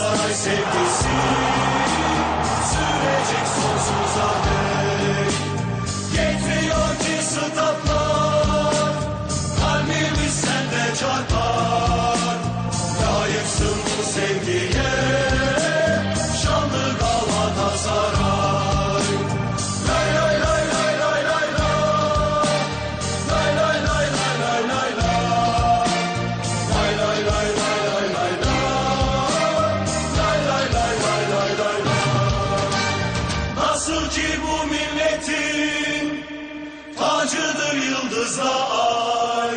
Vai ser sim. Ki bu milletin tacıdır yıldızla ay.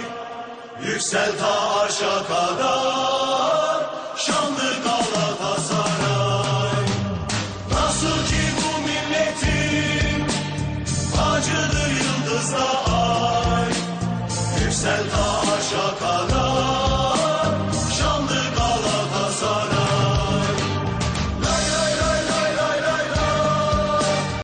Yüksel ta arşa kadar şanlı Galatasaray. Nasıl ki bu milletin tacıdır yıldızla ay. Yüksel ta